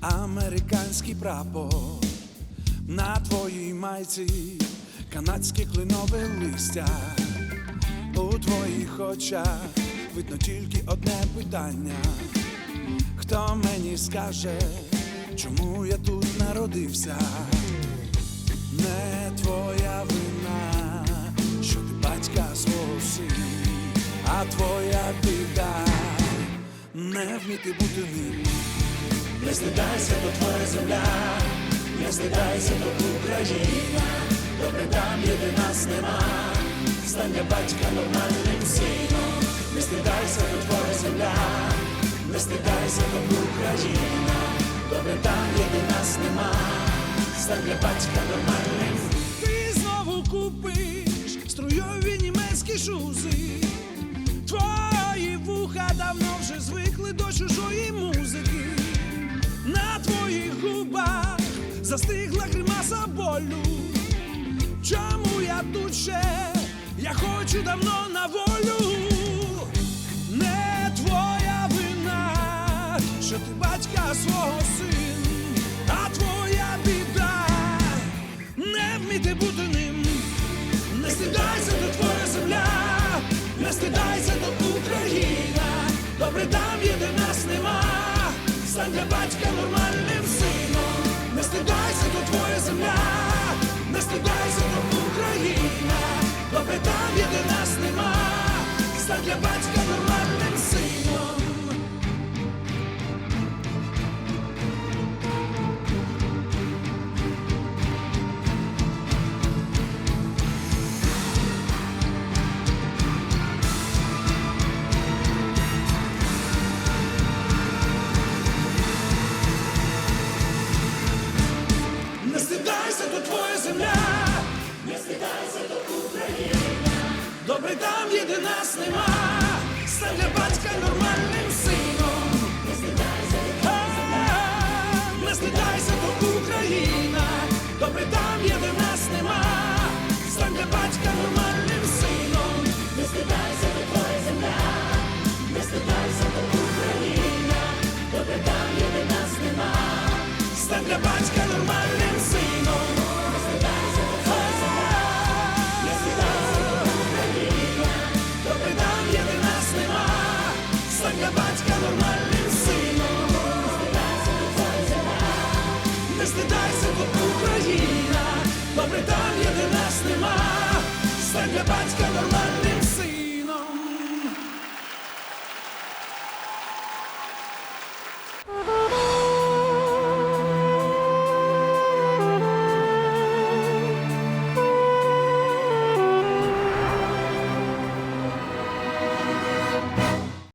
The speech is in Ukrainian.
американський прапор на твоїй майці, канадське кленове листя. У твоїх очах видно тільки одне питання. Хто мені скаже, чому я тут народився? Не твоя вина, що ти батька свого сина, а твоя біда не вміти бути ним. Не стидайся, то твоя земля, не стидайся, то Україна, добре там є, де нас нема, стань для батька нормальним сином, не стидайся, то твоя земля, не стидайся, то Україна, добре там є, де нас нема, стань для батька нормальним. Ти знову купиш струйові німецькі шузи. Застигла гримаса болю. Чому я тут ще? Я хочу давно на волю. Не твоя вина, що ти батька свого син, а твоя біда не вміти бути ним. Не стидайся, то твоя земля, не стидайся, то Україна, добре там є, нас нема, стань для батька нормальним твоя земля, не стидайся, Україна, бо є, де нас нема, стань для батька стидайся, то твоя земля, не стидайся, то Україна. Добре там є, де нас нема, стань для батька нормальним сином. Не стидайся, то твоя земля, не стидайся, то Україна. Добре там є, де нас нема, стань для батька нормальним сином. Не стидайся, то твоя земля, не стидайся, то Україна. Добре там є, де нас нема, стань для батька Там є, де нас нема.